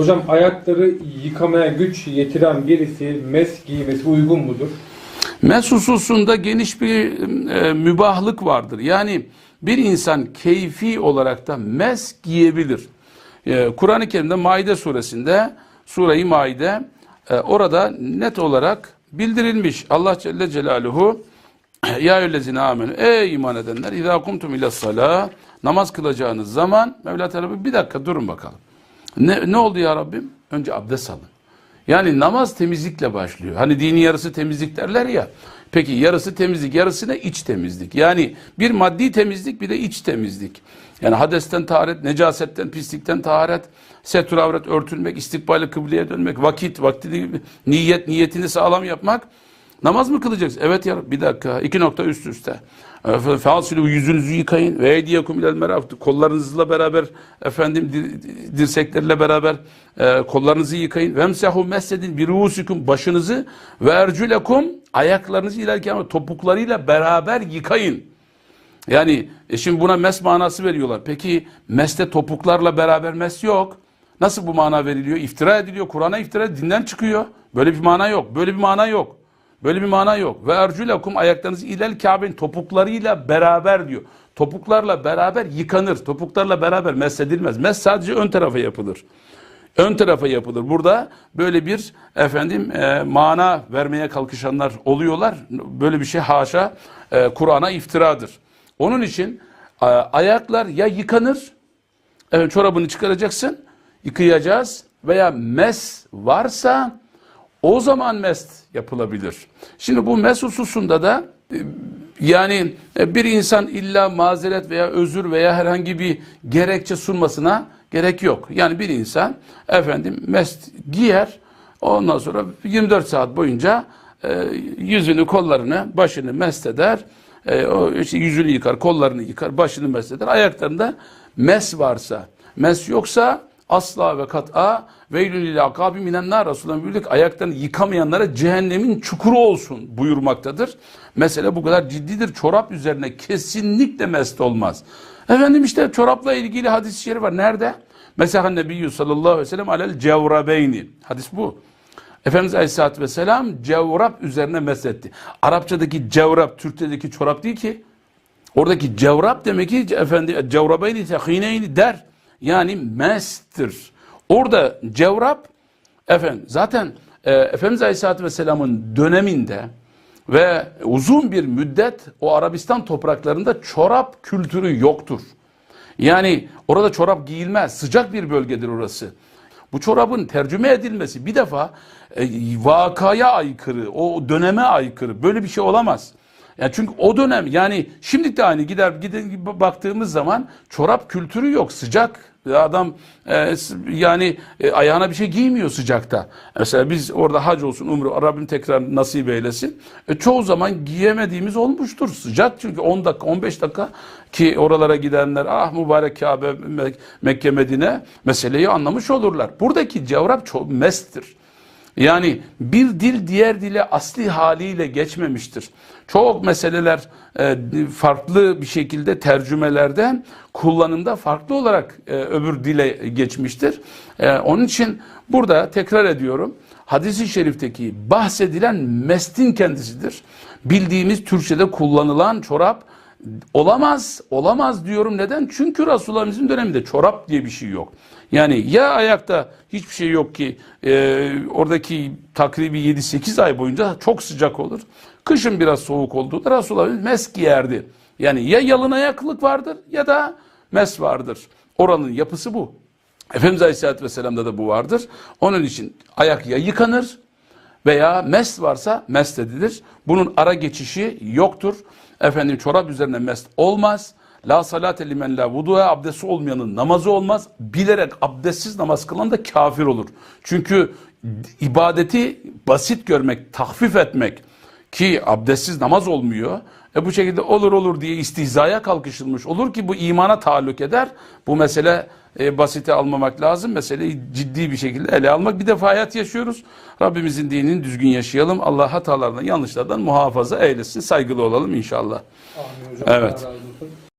Hocam ayakları yıkamaya güç yetiren birisi mes giymesi uygun mudur? Mes hususunda geniş bir e, mübahlık vardır. Yani bir insan keyfi olarak da mes giyebilir. E, Kur'an-ı Kerim'de Maide suresinde, Sure-i Maide e, orada net olarak bildirilmiş. Allah Celle Celaluhu ya eyyühellezine amenü ey iman edenler izâ kumtum ile salâ namaz kılacağınız zaman Mevla Teala bir dakika durun bakalım. Ne, ne oldu ya Rabbim? Önce abdest alın. Yani namaz temizlikle başlıyor. Hani dini yarısı temizlik derler ya. Peki yarısı temizlik, yarısı ne? iç temizlik. Yani bir maddi temizlik bir de iç temizlik. Yani hadesten taharet, necasetten, pislikten taharet, setur avret örtülmek, istikbali kıbleye dönmek, vakit, vakti, niyet, niyetini sağlam yapmak. Namaz mı kılacaksın? Evet ya bir dakika. iki nokta üst üste. Falsilu yüzünüzü yıkayın ve hediyekum ilel meraftu. Kollarınızla beraber efendim dir- dirseklerle beraber e, kollarınızı yıkayın. Vemsahu mesledin bir ruusikum başınızı ve erculekum ayaklarınızı ilerken topuklarıyla beraber yıkayın. Yani e şimdi buna mes manası veriyorlar. Peki meste topuklarla beraber mes yok. Nasıl bu mana veriliyor? İftira ediliyor. Kur'an'a iftira dinden çıkıyor. Böyle bir mana yok. Böyle bir mana yok. Böyle bir mana yok. Ve erculakum ayaklarınızı ilel Kabe'nin topuklarıyla beraber diyor. Topuklarla beraber yıkanır. Topuklarla beraber mesedilmez. Mes sadece ön tarafa yapılır. Ön tarafa yapılır. Burada böyle bir efendim e, mana vermeye kalkışanlar oluyorlar. Böyle bir şey haşa e, Kur'an'a iftiradır. Onun için e, ayaklar ya yıkanır, evet, çorabını çıkaracaksın, yıkayacağız veya mes varsa o zaman mest yapılabilir. Şimdi bu mes hususunda da e, yani e, bir insan illa mazeret veya özür veya herhangi bir gerekçe sunmasına gerek yok. Yani bir insan efendim mest giyer ondan sonra 24 saat boyunca e, yüzünü kollarını başını mest eder. E, o işte yüzünü yıkar kollarını yıkar başını mest eder. Ayaklarında mes varsa mes yoksa asla ve kat'a veylül lil akabi minen nar Resulullah buyurduk ayaklarını yıkamayanlara cehennemin çukuru olsun buyurmaktadır. Mesele bu kadar ciddidir. Çorap üzerine kesinlikle mest olmaz. Efendim işte çorapla ilgili hadis-i şerif var. Nerede? Mesela Nebiyyü sallallahu aleyhi ve sellem alel cevrabeyni. Hadis bu. Efendimiz Aleyhisselatü Vesselam cevrap üzerine mesetti. Arapçadaki cevrap, Türkçedeki çorap değil ki. Oradaki cevrap demek ki efendi cevrabeyni tehineyni der. Yani mestir. Orada cevrap efendim zaten e, Efendimiz Aleyhisselatü Vesselam'ın döneminde ve uzun bir müddet o Arabistan topraklarında çorap kültürü yoktur. Yani orada çorap giyilmez. Sıcak bir bölgedir orası. Bu çorabın tercüme edilmesi bir defa e, vakaya aykırı, o döneme aykırı. Böyle bir şey olamaz. Yani çünkü o dönem yani şimdi de aynı gider gidin baktığımız zaman çorap kültürü yok. Sıcak adam e, yani e, ayağına bir şey giymiyor sıcakta. Mesela biz orada hac olsun umru Rabbim tekrar nasip eylesin. E, çoğu zaman giyemediğimiz olmuştur. Sıcak çünkü 10 dakika 15 dakika ki oralara gidenler ah mübarek Kabe Mek- Mekke Medine meseleyi anlamış olurlar. Buradaki cevrap çok mestir. Yani bir dil diğer dile asli haliyle geçmemiştir. Çok meseleler e, farklı bir şekilde tercümelerde kullanımda farklı olarak e, öbür dile geçmiştir. E, onun için burada tekrar ediyorum hadisi şerifteki bahsedilen mestin kendisidir. Bildiğimiz Türkçe'de kullanılan çorap olamaz, olamaz diyorum. Neden? Çünkü Resulullah'ımızın döneminde çorap diye bir şey yok. Yani ya ayakta hiçbir şey yok ki e, oradaki takribi 7-8 ay boyunca çok sıcak olur. Kışın biraz soğuk olduğunda Resulullah'ımız mes giyerdi. Yani ya yalın ayaklık vardır ya da mes vardır. Oranın yapısı bu. Efendimiz Aleyhisselatü Vesselam'da da bu vardır. Onun için ayak ya yıkanır veya mest varsa mest edilir. Bunun ara geçişi yoktur. Efendim çorap üzerine mest olmaz. La salate limen la vudu'a abdesti olmayanın namazı olmaz. Bilerek abdestsiz namaz kılan da kafir olur. Çünkü ibadeti basit görmek, tahfif etmek ki abdestsiz namaz olmuyor. E bu şekilde olur olur diye istihzaya kalkışılmış olur ki bu imana taalluk eder. Bu mesele e, basite almamak lazım. Meseleyi ciddi bir şekilde ele almak. Bir defa hayat yaşıyoruz. Rabbimizin dinini düzgün yaşayalım. Allah hatalardan, yanlışlardan muhafaza eylesin. Saygılı olalım inşallah. Amin hocam. Evet.